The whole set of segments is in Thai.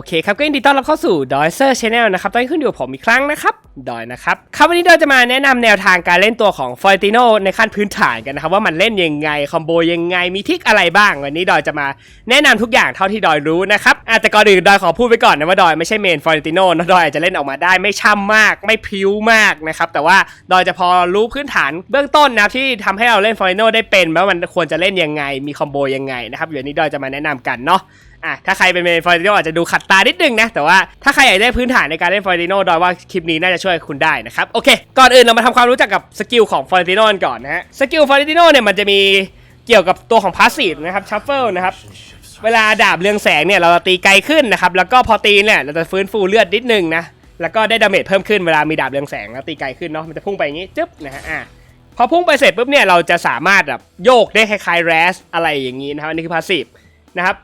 โอเคครับก็ยินดีต้อนรับเข้าสู่ดอยเซอร์ชาแนลนะครับตอนนี้ขึ้นอยู่ผมอีกครั้งนะครับดอยนะครับครับวันนี้ดอยจะมาแนะนำแนวทางการเล่นตัวของฟอยติโนในขั้นพื้นฐานกันนะครับว่ามันเล่นยังไงคอมโบยังไงมีทิกอะไรบ้างวันนี้ดอยจะมาแนะนำทุกอย่างเท่าที่ดอยรู้นะครับอะแต่ก่อนอื่นดอยขอพูดไปก่อนนะว่าดอยไม่ใช่เมนฟอยติโนนะดอยอาจจะเล่นออกมาได้ไม่ช่ำมากไม่พิ้วมากนะครับแต่ว่าดอยจะพอรู้พื้นฐานเบื้องต้นนะที่ทำให้เราเล่นฟอยติโนได้เป็นว่ามันควรจะเล่นยังไงมีคอมโบยังไงนะครับเดี๋ยวนี้ดอยจะมาแนะนำกันเนาะ อะถ้าใครเป็นเมนฟอร์ติโนอาจจะดูขัดตานิดนึงนะ แต่ว่าถ้าใครอยากได้พื้นฐานในการเล่นฟอร์ติโนดอยว่าคลิปนี้น่าจะช่วยคุณได้นะครับ โอเค ก่อนอื่นเรามาทำความรู้จักกับสกิลของฟอร์ติโนก่อนนะฮะสกิลฟอร์ติโนเนี่ยมันจะมีเกี่ยวกับตัวของพาสซีฟนะครับชัฟเฟิลนะครับเวลาดาบเรืองแสงเนี่ยเราจะตีไกลขึ้นนะครับแล้วก็พอตีเนี่ยเราจะฟื้นฟูเลือดนิดนึงนะแล้วก็ได้ดาเมจเพิ่มขึ้นเวลามีดาบเรืองแสงแล้วตีไกลขึ้นเนาะมันจะพุ่งไปอย่างนี้จึ๊บนะฮะอะพอพุ่งไปเสร็จปุ๊บเนี่ยเราจะสามารถแบบโยกได้คล้ายๆแรสอะไรอย่างนี้นะครับอันนี้คือพาสซีฟนะครับ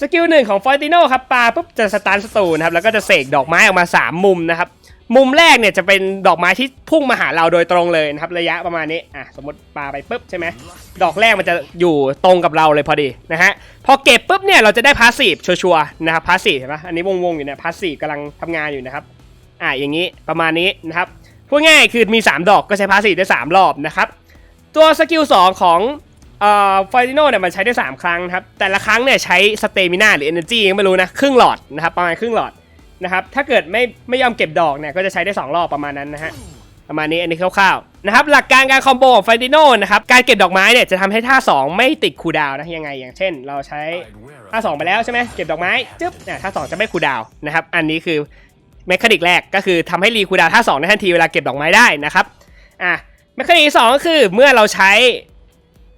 สกิลหนึ่งของฟอยติโนครับปาปุ๊บจะสตาร์ทสตูนะครับแล้วก็จะเสกดอกไม้ออกมา 3 มุมนะครับ มุมแรกเนี่ยจะเป็นดอกไม้ที่พุ่งมาหาเราโดยตรงเลยนะครับระยะประมาณนี้อะสมมติปาไปปุ๊บใช่ไหมดอกแรกมันจะอยู่ตรงกับเราเลยพอดีนะฮะพอเก็บปุ๊บเนี่ยเราจะได้พาสซีฟชัวร์ๆนะครับพาสซีฟเห็นปะอันนี้วงๆอยู่เนี่ยพาสซีฟกำลังทำงานอยู่นะครับอะอย่างนี้ประมาณนี้นะครับพูดง่ายคือมี 3 ดอกก็ใช้พาสซีฟได้ 3 รอบนะครับตัวสกิล2ของ เอ่อฟอยติโนเนี่ยมันใช้ได้ 3 ครั้งนะครับ แต่ละครั้งเนี่ยใช้สเตมินาหรือ Energy ยังไม่รู้นะ ครึ่งหลอดนะครับ ประมาณครึ่งหลอดนะครับ ถ้าเกิดไม่ไม่ยอมเก็บดอกเนี่ยก็จะใช้ได้ 2 รอบประมาณนั้นนะฮะ ประมาณนี้อันนี้คร่าวๆนะครับ หลักการการคอมโบของฟอยติโนนะครับ การเก็บดอกไม้เนี่ยจะทำให้ท่า 2 ไม่ติดคูดาวนะยังไง อย่างเช่น เราใช้ท่า 2 ไปแล้วใช่ไหมเก็บดอกไม้จึ๊บเนี่ยท่า 2 จะไม่คูดาวนะครับ อันนี้คือเมคานิกแรกก็คือทำให้รีคูดาวท่า2ได้ทันทีเวลาเก็บดอกไม้ได้นะครับ อะเมคานิกที่สองก็คือเมื่อเราใช้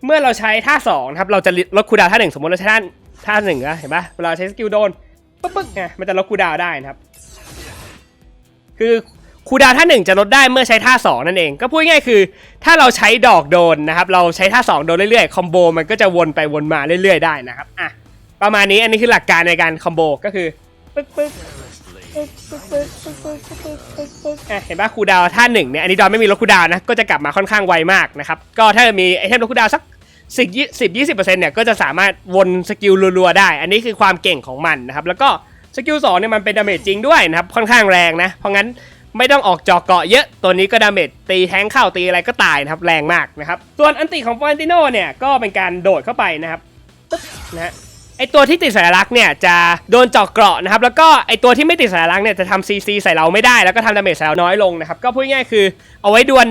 เมื่อเราใช้ท่าสองนะครับเราจะลดคูดาวท่าหนึ่งสมมติเราใช้ท่าท่าหนึ่งอะเห็นปะเวลาใช้สกิลโดนปึ๊กปึ๊กไงมันจะลดคูดาวได้นะครับ คือคูดาวท่าหนึ่งจะลดได้เมื่อใช้ท่าสองนั่นเอง ก็พูดง่ายคือ ถ้าเราใช้ดอกโดนนะครับ เราใช้ท่าสองโดนเรื่อยๆคอมโบมันก็จะวนไปวนมาเรื่อยๆได้นะครับอะประมาณนี้อันนี้คือหลักการในการคอมโบก็คือปึ๊กปึ๊ก ปึ๊กปึ๊กปึ๊กปึ๊กปึ๊กปึ๊กปึ๊กปึ๊กอะเห็นปะคูดาวท่าหนึ่งเนี่ยอันนี้ดอนไม่มีลดคูดาวนะก็จะกลับมาค่อนข้างไวมากนะครับก็ถ้ามีไอเทมลดคูดาวสักสิบยี่สิบยี่สิบเปอร์เซ็นต์เนี่ยก็จะสามารถวนสกิลรัวๆได้ อันนี้คือความเก่งของมันนะครับแล้วก็สกิลสองเนี่ยมันเป็นดาเมจจริงด้วยนะครับค่อนข้างแรงนะเพราะงั้นไม่ต้องออกจอเกาะเยอะ ตัวนี้ก็ดาเมจตีแทงเข้าตีอะไรก็ตายนะครับแรงมากนะครับส่วนอันติของฟอนติโนเนี่ยก็เป็นการโดดเข้าไปนะครับปึ๊บนะฮะ ไอตัวที่ติดสัญลักษณ์เนี่ยจะโดนเจาะเกราะนะครับแล้วก็ไอตัวที่ไม่ติดสัญลักษณ์เนี่ยจะทำซีซีใส่เราไม่ได้แล้วก็ทำดาเมจใส่เราน้อยลงนะครับก็พูดง่ายๆคือเอาไว้ดวล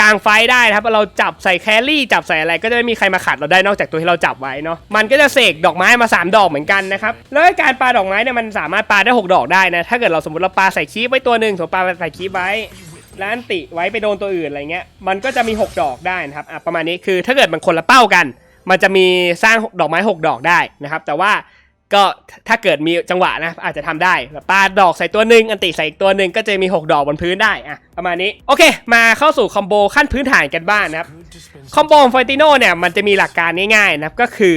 กลางไฟได้นะครับเราจับใส่แครี่จับใส่อะไรก็จะไม่มีใครมาขัดเราได้นอกจากตัวที่เราจับไว้เนาะมันก็จะเสกดอกไม้มา 3 ดอกเหมือนกันนะครับแล้วการปาดอกไม้เนี่ยมันสามารถปาได้ 6 ดอกได้นะถ้าเกิดเราสมมติเราปาใส่คีบไว้ตัวหนึ่งสมมติปาใส่คีบไว้แล้วอันติไว้ไปโดนตัวอื่นอะไรเงี้ยมันก็จะมี 6 ดอกได้นะครับอะประมาณนี้คือถ้าเกิดมันคนละเป้ากัน มันจะมีสร้างดอกไม้ 6 ดอกได้นะครับ แต่ว่าก็ถ้าเกิดมีจังหวะนะอาจจะทำได้ปาดอกใส่ตัวหนึ่งอันติใส่อีกตัวหนึ่งก็จะมี 6 ดอกบนพื้นได้อะประมาณนี้ โอเค มาเข้าสู่คอมโบขั้นพื้นฐานกันบ้างนะครับ คอมโบของฟอยติโนเนี่ยมันจะมีหลักการง่ายๆนะครับก็คือ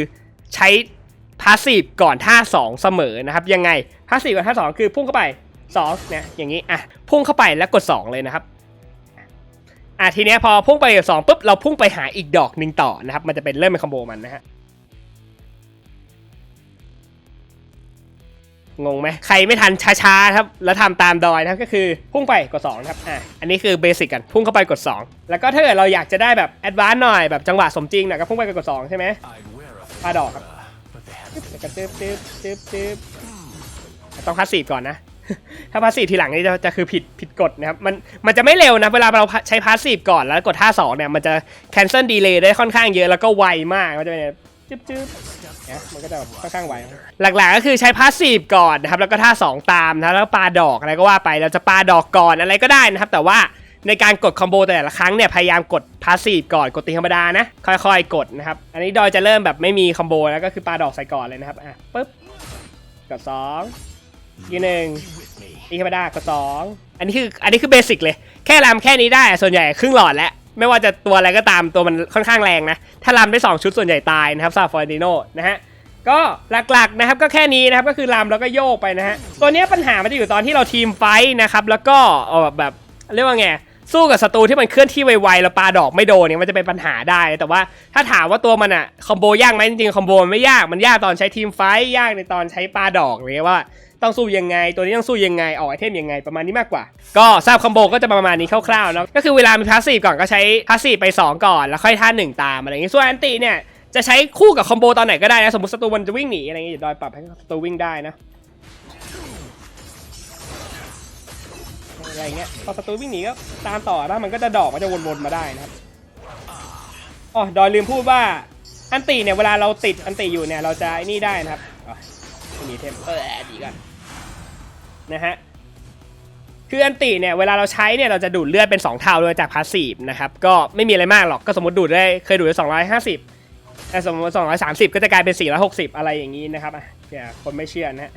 ใช้พาสซีฟก่อนท่า 2 เสมอนะครับยังไงพาสซีฟก่อนท่า 2 คือพุ่งเข้าไป2เนี่ยอย่างนี้อะพุ่งเข้าไปแล้วกด 2 เลยนะครับ อะทีเนี้ยพอพุ่งไปสองปุ๊บเราพุ่งไปหาอีกดอกหนึ่งต่อนะครับมันจะเป็นเริ่มเป็นคอมโบมันนะฮะงงไหมใครไม่ทันช้าๆครับแล้วทำตามดอยนะครับก็คือพุ่งไปกด2นะครับอะอันนี้คือเบสิกกันพุ่งเข้าไปกด 2 แล้วก็ถ้าเกิดเราอยากจะได้แบบแอดวานซ์หน่อยแบบจังหวะสมจริงหน่อยก็พุ่งไปกด2ใช่ไหมปลาดอกครับแล้วก็ตึ๊บตึ๊บตึ๊บตึ๊บต้องพาสซีฟก่อนนะ ถ้าพาสซีฟทีหลังนี่จะจะคือผิดผิดกฎนะครับ มันมันจะไม่เร็วนะ เวลาเราใช้พาสซีฟก่อนแล้วกดท่าสองเนี่ย มันจะ cancel delay ได้ค่อนข้างเยอะแล้วก็ไวมากมันจะเป็นจึ๊บจึ๊บนี่ยมันก็จะแบบค่อนข้างไว หลักๆก็คือใช้พาสซีฟก่อนนะครับ แล้วก็ท่าสองตามนะแล้วปาดอกอะไรก็ว่าไป เราจะปาดอกก่อนอะไรก็ได้นะครับ แต่ว่าในการกดคอมโบแต่ละครั้งเนี่ยพยายามกดพาสซีฟก่อนกดตีธรรมดานะ ค่อยๆ กดนะครับ อันนี้ดอยจะเริ่มแบบไม่มีคอมโบแล้วก็คือปาดอกใส่ก่อนเลยนะครับ อะปึ๊บกดสอง ยีหนึ่งตีธรรมดากดสองอันนี้คืออันนี้คือเบสิกเลย แค่รำแค่นี้ได้ส่วนใหญ่ครึ่งหลอดแล้ว ไม่ว่าจะตัวอะไรก็ตามตัวมันค่อนข้างแรงนะ ถ้ารำได้ 2 ชุดส่วนใหญ่ตายนะครับซาฟอร์ดิโนนะฮะก็หลักๆนะครับก็แค่นี้นะครับก็คือรำแล้วก็โยกไปนะฮะตัวนี้ปัญหามันจะอยู่ตอนที่เราทีมไฟท์นะครับแล้วก็แบบเรียกว่าไงสู้กับศัตรูที่มันเคลื่อนที่ไวๆแล้วปาดอกไม่โดนเนี่ยมันจะเป็นปัญหาได้ แต่ว่าถ้าถามว่าตัวมันอะคอมโบยากไหมจริงๆคอมโบมันไม่ยากมันยากตอนใช้ทีมไฟยากในตอนใช้ปาดอกหรือว่า ต้องสู้ยังไง ตัวนี้ต้องสู้ยังไงออกไอเทมยังไงประมาณนี้มากกว่า ก็ทราบคอมโบก็จะประมาณนี้คร่าวๆเนาะก็คือเวลามีพาสซีฟก่อนก็ใช้พาสซีฟไป 2 ก่อน แล้วค่อยท่าหนึ่งตามอะไรอย่างงี้ส่วนอันติเนี่ยจะใช้คู่กับคอมโบตอนไหนก็ได้นะสมมติศัตรูมันจะวิ่งหนีอะไรอย่างงี้เดี๋ยวดอยปรับให้ศัตรูวิ่งได้นะอะไรเงี้ยพอศัตรูวิ่งหนีก็ตามต่อแล้วมันก็จะดอกมันจะวนๆมาได้นะครับอ๋อดอยลืมพูดว่าอันติเนี่ยเวลาเราติดอันติอยู่เนี่ยเราจะนี่ได้นะครับอ๋อมีเทมเออดีกัน นะฮะคืออันติเนี่ยเวลาเราใช้เนี่ยเราจะดูดเลือดเป็น 2 เท่าเลยจากพาสซีฟนะครับก็ไม่มีอะไรมากหรอกก็สมมติดูดได้เคยดูดได้250แต่สมมติ 230 ก็จะกลายเป็น 460 อะไรอย่างนี้นะครับอะเดี๋ยวคนไม่เชื่อนะฮะ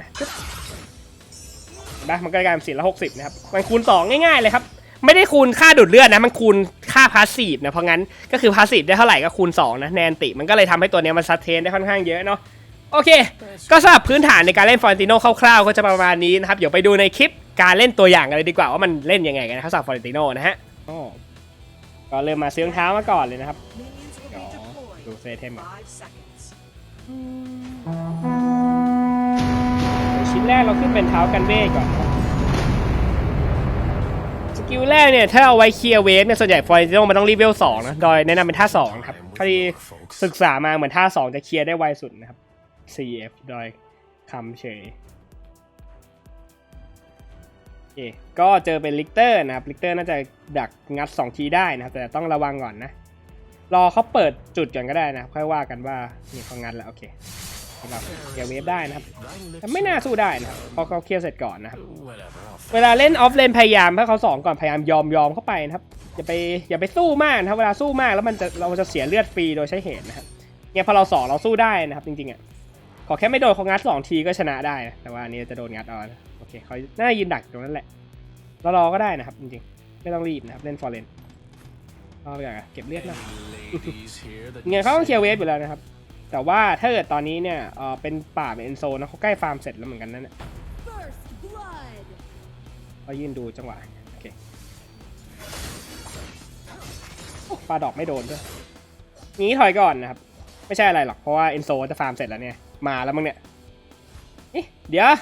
นะมันก็กลายเป็นสี่ร้อยหกสิบนะครับมันคูณ 2 ง่ายๆเลยครับไม่ได้คูณค่าดูดเลือดนะมันคูณค่าพาสซีฟนะเพราะงั้นก็คือพาสซีฟได้เท่าไหร่ก็คูณ2นะแนนติมันก็เลยทำให้ตัวเนี้ยมันซัดเทนได้ค่อนข้างเยอะเนาะ โอเค ก็สำหรับพื้นฐานในการเล่นฟอร์ติโนคร่าวๆ ก็จะประมาณนี้นะครับ เดี๋ยวไปดูในคลิปการเล่นตัวอย่างกันเลยดีกว่าว่ามันเล่นยังไงกันนะครับสำหรับฟอร์ติโนนะฮะก็เริ่มมาซื้องเท้ามาก่อนเลยนะครับ Minions will be Oh, deployed do say in thêm à? five seconds. ชิ้นแรกเราขึ้นเป็นเท้ากันเวทก่อนนะครับสกิลแรกเนี่ยถ้าเอาไว้เคลียร์เวฟเนี่ยส่วนใหญ่ฟอร์ติโนมันต้องรีเวลสองนะโดยแนะนำเป็นท่าสองครับพอดีศึกษามาเหมือนท่าสองจะเคลียร์ได้ไวสุดนะครับ CF โดยคำเฉยโอเคก็เจอเป็นลิกเตอร์นะครับลิกเตอร์น่าจะดักงัด2ทีได้นะครับแต่ต้องระวังก่อนนะ รอเขาเปิดจุดก่อนก็ได้นะค่อยว่ากันว่านี่เขางัดแล้วโอเคเราเกียร์เวฟได้นะครับแต่ไม่น่าสู้ได้นะครับพราะเขาเคลียร์เสร็จก่อนนะครับเวลาเล่นออฟเลนพยายามถ้าเขาสองก่อนพยายามยอมยอมเข้าไปนะครับอย่าไปอย่าไปสู้มากนะครับเวลาสู้มากแล้วมันจะเราจะเสียเลือดฟรีโดยใช้เหตุนะครับเนี่ยพอเราสองเราสู้ได้นะครับจริงๆอะ ขอแค่ไม่โดนเขางัดสองทีก็ชนะได้นะแต่ว่าอันนี้จะโดนงัดเอานะโอเคเขาน่ายืนดักตรงนั้นแหละรารอก็ได้นะครับจริงๆไม่ต้องรีบนะครับเล่นฟอร์เรนรอไปก่อนเก็บเลือดหนะยังไงเขาต้องเคลียร์เวฟอยู่แล้วนะครับ แต่ว่าถ้าเกิดตอนนี้เนี่ยเออเป็นป่าเป็นเอนโซนะเขาใกล้ฟาร์มเสร็จแล้วเหมือนกันนั่นแหละ First blood. เขายืนดูจังหวะโอเคปลาดอกไม่โดนด้วยงี้ถอยก่อนนะครับ ไม่ใช่อะไรหรอกเพราะว่าเอนโซจะฟาร์มเสร็จแล้วเนี่ย มาแล้วมั้งเนี่ยเอ๊ะเดี๋ยว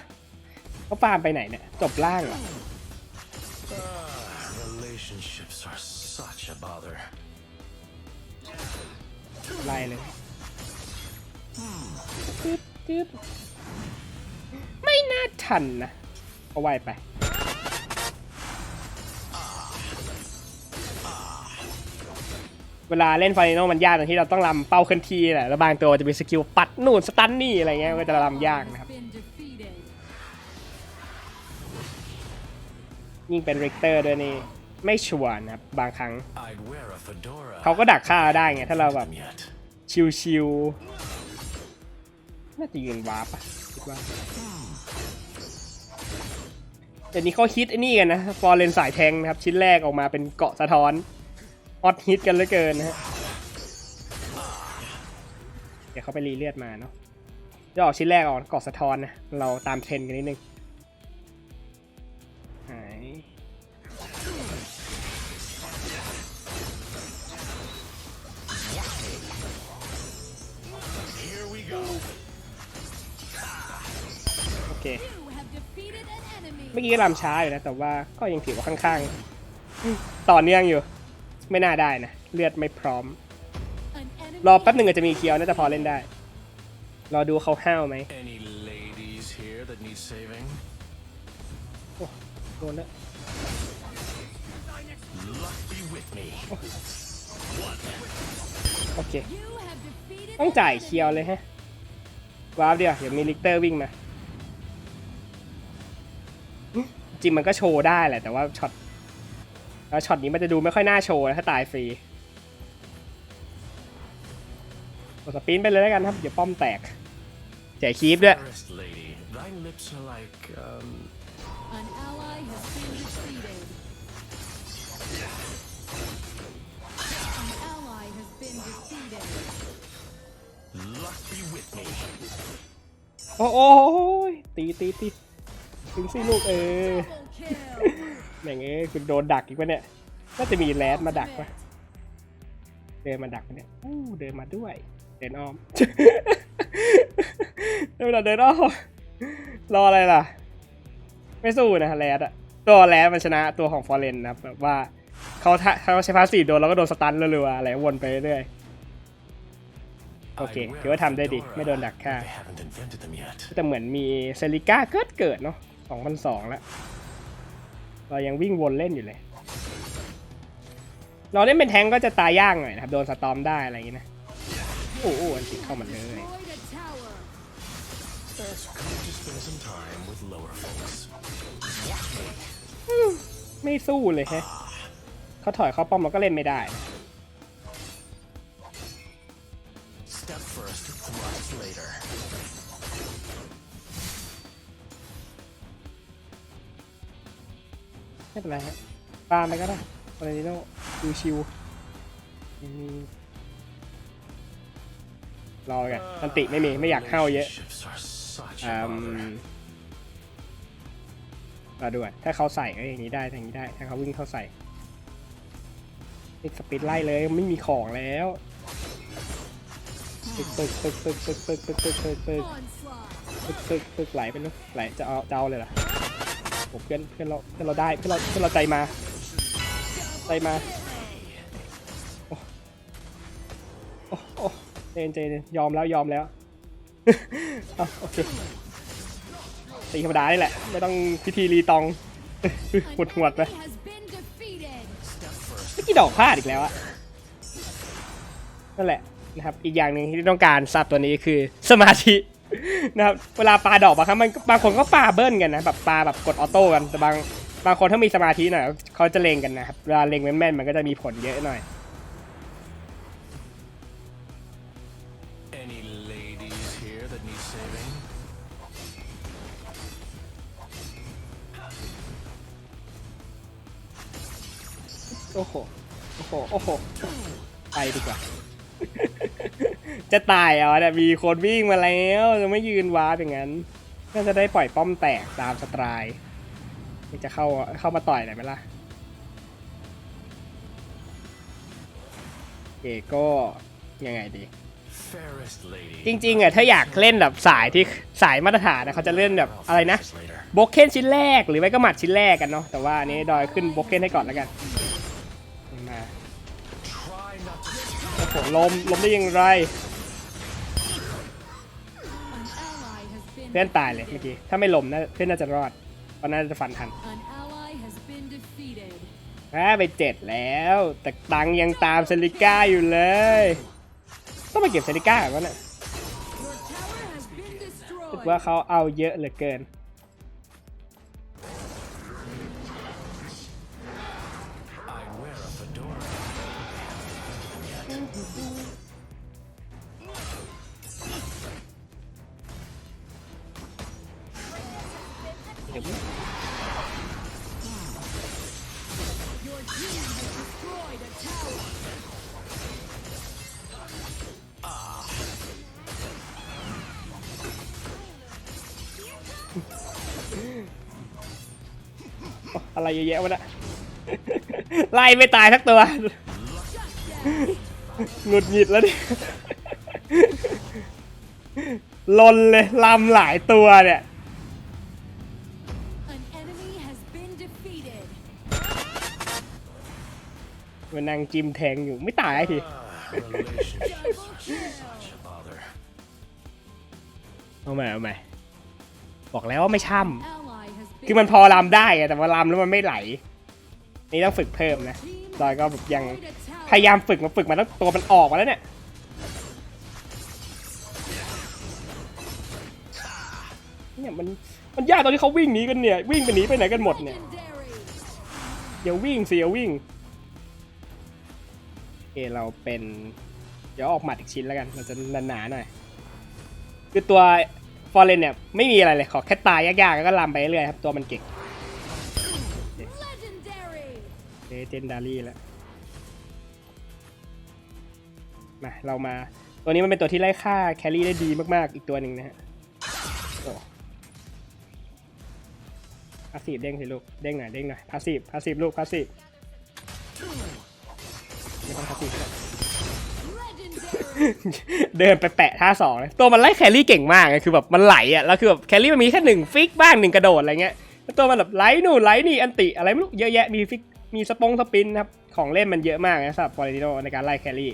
เขาฟาร์มไปไหนเนี่ย จบล่างเหรอ Relationships are such a bother. ไล่เลยจึ๊บจึ๊บไม่น่าทันนะก็ไวไป เวลาเล่นไฟนอลมันยากตรงที่เราต้องลำเป้าเคลื่อนที่แหละแล้วบางตัวจะมีสกิลปัดนู่นสตันนี่อะไรเงี้ยก็จะลำยากนะครับ ยิ่งเป็นริกเตอร์ด้วยนี่ไม่ชัวร์นะครับบางครั้ง เขาก็ดักฆ่าได้ไง ถ้าเราแบบ ชิวๆน่าจะยืนวาร์ปอะคิดว่าเดี๋ยวนี้เขาฮิตไอ้นี่กันนะฟอร์เรนสายแทงนะครับ ชิ้นแรกออกมาเป็นเกาะสะท้อน ฮอตฮิตกันเหลือเกินนะฮะ เดี๋ยวเขาไปรีเลือดมาเนาะจะออกชิ้นแรกออกเกาะสะท้อนนะ เราตามเทรนกันนิดนึงหายโอเค เมื่อกี้ก็ลำช้าอยู่นะ แต่ว่าก็ยังถือว่าข้างๆต่อเนื่องอยู่ ไม่น่าได้นะ เลือดไม่พร้อม An enemy. รอแป๊บหนึ่งอาจจะมีเคียวน่าจะพอเล่นได้ รอดูเขาห้าวไหม Any ladies here that need saving? โดนแล้ว Luck be with me. โอเค You have defeated ต้อง an จ่าย enemy. เคียวเลยฮะวาร์ปเดียวเดี๋ยวมีลิกเตอร์วิ่งมาอืมจริงมันก็โชว์ได้แหละแต่ว่าช็อต แล้วช็อตนี้มันจะดูไม่ค่อยน่าโชว์นะถ้าตายฟรีกดสปินไปเลยแล้วกันครับเดี๋ยวป้อมแตกแจกคีฟด้วยโอ้โหตีตีตีถึงสิลูกเออ แม่งเอ้ยคุณโดนดักอีกวะเนี่ยน่าจะมีแรดมาดักปะเดินมาดักปะเนี่ยอู้เดินมาด้วย เดินอ้อมเดินมาเดินอ้อมรออะไรล่ะ ไม่สู้นะแรดอะตัวแรดมันชนะตัวของฟอร์เรนนะครับแบบว่าเขาถ้าเขาใช้พาสซีฟโดนแล้วก็โดนสตันรัวๆอะไรวนไปเรื่อยๆโอเค I'd wear ถือว่าทำได้ดี a ไม่โดนดักฆ่า They haven't invented them yet. แต่เหมือนมีเซริก้าเกิดเกิดเนาะ2002แล้ว เรายังวิ่งวนเล่นอยู่เลย เราเล่นเป็นแทงก็จะตายยากหน่อยนะครับ โดนสตอมได้อะไรอย่างงี้นะ โอ้โหอันติเข้ามาเลย ไม่สู้เลยแฮะเขาถอยเข้าป้อมเราก็เล่นไม่ได้ ไม่เป็นไรฮะปาล์มไปก็ได้โอเรนิโนดูชิวอืมรอกันอันติไม่มีไม่อยากเข้าเยอะ Relationships are such อื a ม bother. มาด้วยถ้าเขาใส่ก็อย่างนี้ได้อย่างนี้ได้ ถ้าเขาวิ่งเข้าใส่ติดสปีดไล่เลยไม่มีของแล้วตึกตึกตึกตึกตึกตึกตึกตึกตึกตึก Onslaught. ตึกตึกตึกไหลไปนู้นไหลจะเอาจะเอาเลยเหรอ ผมเพื่อนเพื่อนเราเพื่อนเราได้เพื่อนเราเพื่อนเราใจมา ใจมาโอ้โอ้โอ้เจนเจนยอมแล้วยอมแล้วโอเคตีธรรมดานี่แหละ ไม่ต้องพิธีรีตองหดหวดไปเมื่อกี้ดอกพลาดอีกแล้วอะนั่นแหละนะครับ อีกอย่างหนึ่งที่ต้องการซับตัวนี้คือสมาธิ นะครับเวลาปาดอกบางครั้งมันบางคนก็ปาเบิ้ลกันนะแบบปาแบบกดออโต้กันแต่บางบางคนถ้ามีสมาธิหน่อยเขาจะเล็งกันนะครับเวลาเล็งแม่นๆมันก็จะมีผลเยอะหน่อย Any ladies here that need saving? โอ้โหโอ้โหโอ้โหไปดีกว่า จะตายเอาเนี่ยมีคนวิ่งมาแล้วจะไม่ยืนวาร์ปอย่างนั้นก็จะได้ปล่อยป้อมแตกตามสไตล์มันจะเข้าเข้ามาต่อยหน่อยไหมล่ะโอเคก็ยังไงดี จริงๆอะถ้าอยากเล่นแบบสายที่สายมาตรฐานนะเขาจะเล่นแบบอะไรนะบล็อกเคนชิ้นแรกหรือไม่ก็หมัดชิ้นแรกกันเนาะแต่ว่านนี้ดอยขึ้นบล็อกเคนให้ก่อนแล้วกัน โอ้โหล้มล้มได้อยังไง An ally has been เพื่อนตายเลยเมื่อกี้ ถ้าไม่ล้มนะเพื่อนน่าจะรอดเพราะน่าจะฟันทัน An ally has been defeated. แพ้ไปเจ็ดแล้ว แต่ตังค์ยังตามเซริก้าอยู่เลย ต้องมาเก็บเซริก้าก่อนนะ Your tower has been รู้สึก destroyed. ว่าเขาเอาเยอะเหลือเกิน อะไรเยอะแยะวะน่ะไล่ไม่ตายทักตัวหงุดหงิดแล้วเนี่ยลนเลยลำหลายตัวเนี่ย An enemy has been defeated. มันนั่งจิ้มแทงอยู่ไม่ตายที Ah, relationships are such a bother. เอาใหม่เอาใหม่บอกแล้วว่าไม่ช่ Ally has ำ been คือมันพอลำได้อะแต่ว่าลำแล้วมันไม่ไหล นี่ต้องฝึกเพิ่มนะดอยก็แบบยังพยายามฝึกมาฝึกมาแล้วตัวมันออกมาแล้วเนี่ยเนี่ยมันมันยากตอนที่เขาวิ่งหนีกันเนี่ยวิ่งไปหนีไปไหนกันหมดเนี่ยอย่าวิ่งสิอย่าวิ่งโอเคเราเป็น เดี๋ยวออกหมัดอีกชิ้นแล้วกัน เราจะหนาๆหน่อย คือตัว ฟอร์เรนเนี่ยไม่มีอะไรเลยขอแค่ตายยากๆแล้วก็ลำไปเรื่อยครับตัวมันเก่งเลเจนดารี่แล้วมาเรามาตัวนี้มันเป็นตัวที่ไล่ฆ่าแครี่ได้ดีมากๆ อีกตัวหนึ่งนะฮะโอ้พาสีฟเด้งสิลูกเด้งหน่อยเด้งหน่อยพาสีฟพาสีฟลูกพาสีฟไม่ต้องพาสซีฟก็ได้ เดินไปแปะท่าสองเลยตัวมันไล่แครี่เก่งมากคือแบบมันไหลอะแล้วคือแบบแครี่มันมีแค่หนึ่งฟิกบ้างหนึ่งกระโดดอะไรเงี้ยแล้วตัวมันแบบไลท์หนูไล่นี่อันติอะไรไม่รู้เยอะแยะมีฟิกมีสปงสปินนะครับของเล่นมันเยอะมากนะสำหรับฟอร์ติโนในการไล่แครี่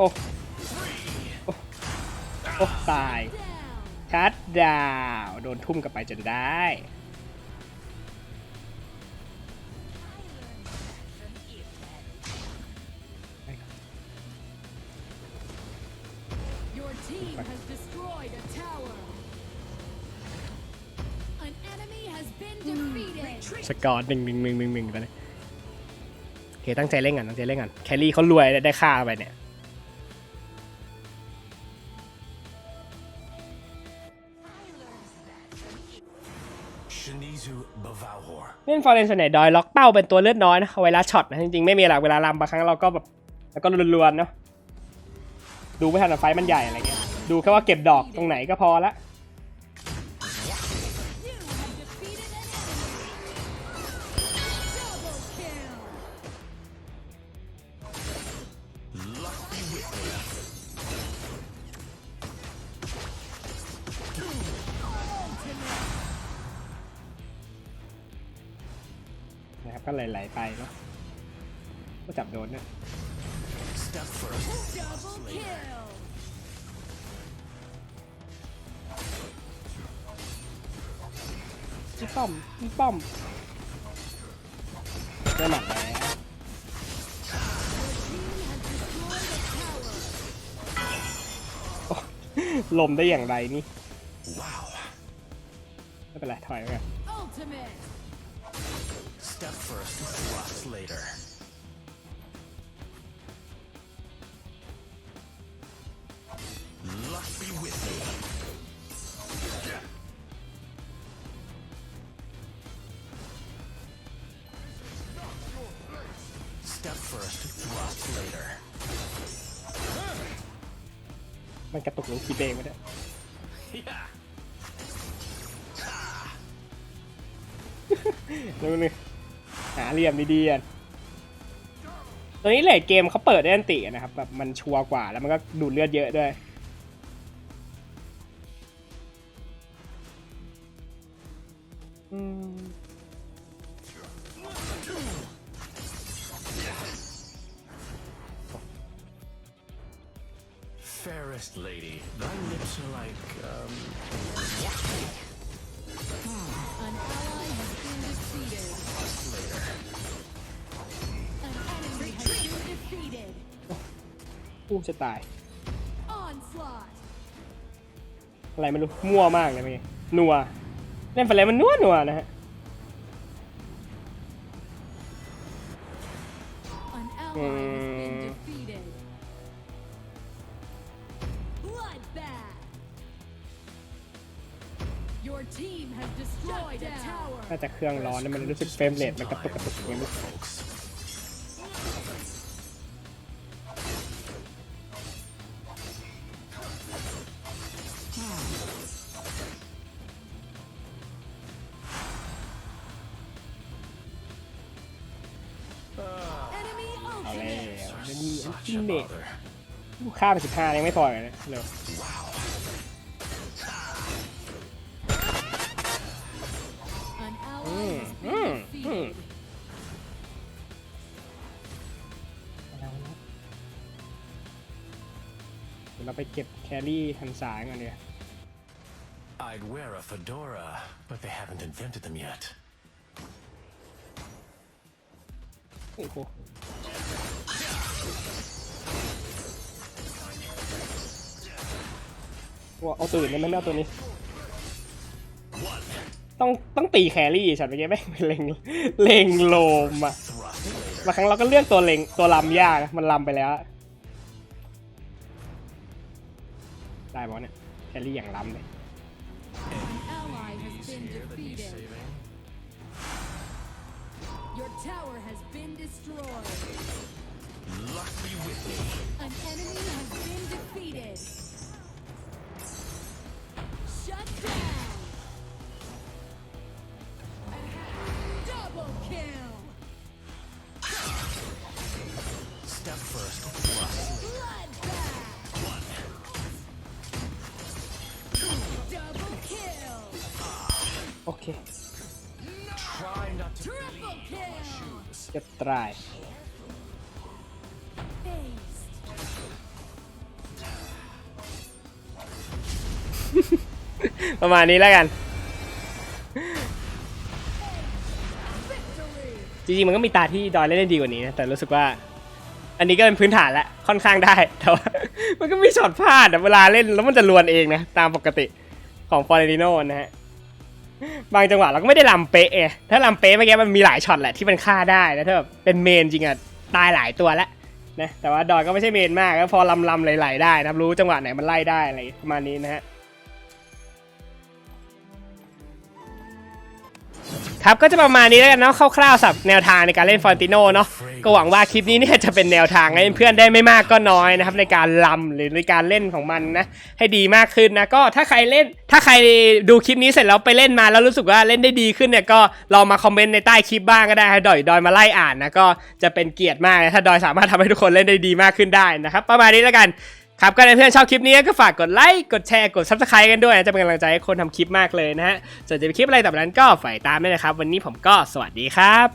อ้โอ้โอ้ตาย Down. ชัดดาวน์โดนทุ่มกลับไปจนได้ Your team has destroyed a tower. An enemy has been defeated. สกอร์หนึ่งหนึ่งหนึ่งหนึ่งหนึ่งไปเลยโอเคตั้งใจเล่นกันตั้งใจเล่นกัน แครี่เขารวยได้ค่าไปเนี่ย เล่นฟอร์เรนส่วนใหญ่ดอยล็อกเป้าเป็นตัวเลือดน้อยนะเอาเวลาช็อตนะจริงๆไม่มีหลักเวลาลำบางครั้งเราก็แบบแล้วก็ลวนๆเนาะดูไม่ทันไฟมันใหญ่อะไรเงี้ยดูแค่ว่าเก็บดอกตรงไหนก็พอละ นะครับก็ไหลๆไปเนาะก็จับโดนเนี่ย Step first. Double kill. พี่ป้อมพี่ป้อมได้หมัดแล้วลมได้อย่างไรนี่ Wow. ไม่เป็นไร ถอยไปกัน Ultimate. Step first, thrust later. Luck be with me. Step first, thrust later. มันกระตุกลงคีย์เบงไม่ได้ Yeah. ดูนี่ หาเหลี่ยมดีๆอะตัวนี้เลทเกมเขาเปิดได้อันตินะครับแบบมันชัวร์กว่าแล้วมันก็ดูดเลือดเยอะด้วย อู้จะตาย Onslaught. อะไรไม่รู้ มั่วมากเลยเมื่อกี้นัว เล่นไปแล้วมันนัวนัวๆนะฮะ An ally has been defeated. Bloodbath. Your team has destroyed a tower. น่าจะเครื่องร้อนแล้วมันรู้สึกเฟรมเรทมันกระตุกกระตุกอย่างนี้ ultimate. จะมีอัน Such จิน a เนต bother. ค่าไปสิบห้ายังไม่พอเลยนะเร็ว An ally Mm, has mm, been defeated. เดี๋ยวเราไปเก็บแครี่ทันสายก่อนเนี่ย I'd wear a fedora, but they haven't invented them yet. โอ้โห เอาตื่นเลยไหมไม่เอาตัวนี้ ต้องต้องตีแครี่ฉันเมื่อกี้ไม่งเล็งเล็งโลมอะบางครั้งเราก็เลือกตัวเล็งตัวลำยากมันลำไปแล้ว ได้บอเนี่ยแครี่อย่างลำเลย Okay. Try not to Triple kill. Just try. ประมาณนี้แล้วกัน จริงๆ มันก็มีตาที่ดอยเล่นได้ดีกว่านี้นะ แต่รู้สึกว่า อันนี้ก็เป็นพื้นฐานแล้วค่อนข้างได้ แต่ว่ามันก็มีช็อตพลาดอะเวลาเล่นแล้วมันจะลวนเองนะ ตามปกติของฟอร์เรติโนนะฮะ บางจังหวะเราก็ไม่ได้ลำเป๊ะไงถ้าลำเป๊ะเมื่อกี้มันมีหลายช็อตแหละที่มันฆ่าได้นะถ้าแบบเป็นเมนจริงอะตายหลายตัวแล้วนะแต่ว่าดอยก็ไม่ใช่เมนมากก็พอลำลำไหลๆได้นะรู้จังหวะไหนมันไล่ได้อะไรประมาณนี้นะฮะ ครับก็จะประมาณนี้แล้วกันเนาะคร่าวๆสับแนวทางในการเล่นฟอนติโนเนาะก็หวังว่าคลิปนี้เนี่ยจะเป็นแนวทางให้เพื่อนได้ไม่มากก็น้อยนะครับในการลำหรือในการเล่นของมันนะให้ดีมากขึ้นนะก็ถ้าใครเล่นถ้าใครดูคลิปนี้เสร็จแล้วไปเล่นมาแล้วรู้สึกว่าเล่นได้ดีขึ้นเนี่ยก็ลองมาคอมเมนต์ในใต้คลิปบ้างก็ได้ให้ดอยดอยมาไล่อ่านนะก็จะเป็นเกียรติมากนะถ้าดอยสามารถทำให้ทุกคนเล่นได้ดีมากขึ้นได้นะครับประมาณนี้แล้วกัน ครับก็ในเพื่อนชอบคลิปนี้ก็ฝากกดไลค์กดแชร์กด subscribe กันด้วยนะจะเป็นกำลังใจให้คนทำคลิปมากเลยนะฮะส่วนจะเป็นคลิปอะไรต่อไปนั้นก็ฝ่ายตามด้วยนะครับ วันนี้ผมก็สวัสดีครับ